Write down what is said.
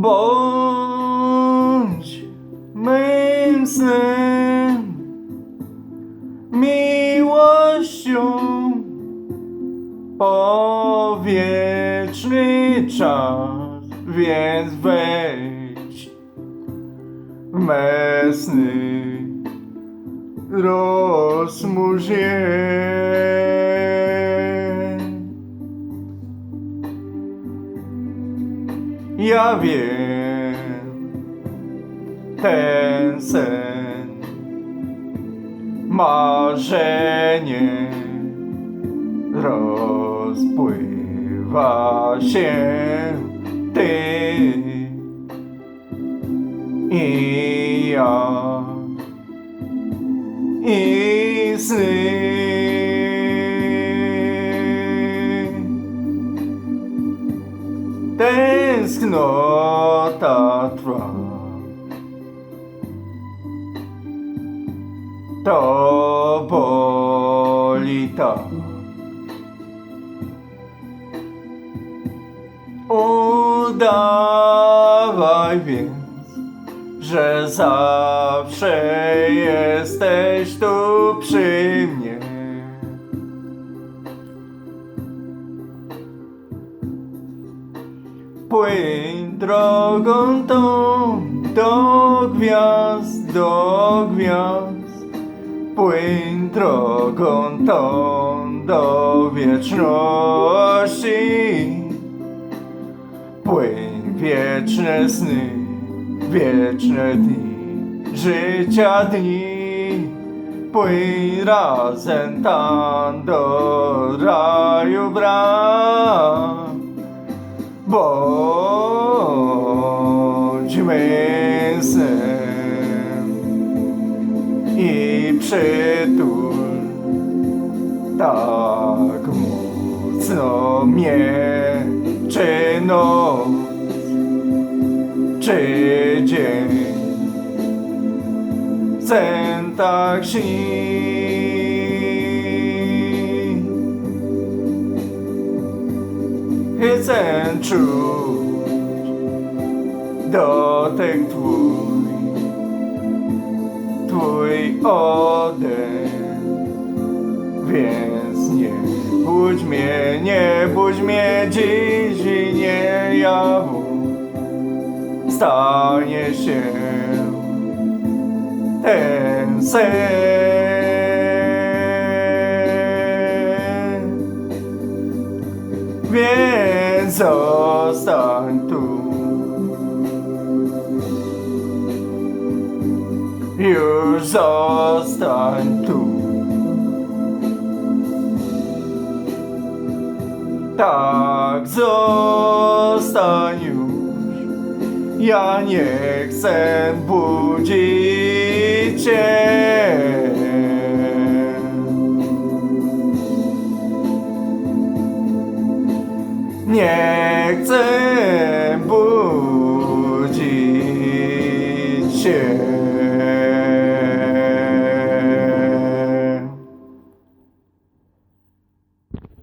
Bądź mym snem, miłością po wieczny czas, więc wejdź me sny, je. Ja wiem, ten sen, marzenie rozpływa się ty i ja i sny. Tęsknota trwa. To boli tak. Udawaj więc, że zawsze jesteś tu przy mnie. Płyń drogą tą do gwiazd, do gwiazd. Płyń drogą tą do wieczności. Płyń wieczne sny, wieczne dni, życia dni. Płyń razem tam do raju bram. Bądźmy i przytul tak mocno mnie, czy noc, czy dzień. Sen tak śni. Chcę czuć dotek Twój, Twój oddech, więc nie budź mnie, nie budź mnie dziś i nie jawu, stanie się ten sen. Więc zostań tu. Już zostań tu. Tak, zostań już. Ja nie chcę budzić cię. Nie chcę budzić się.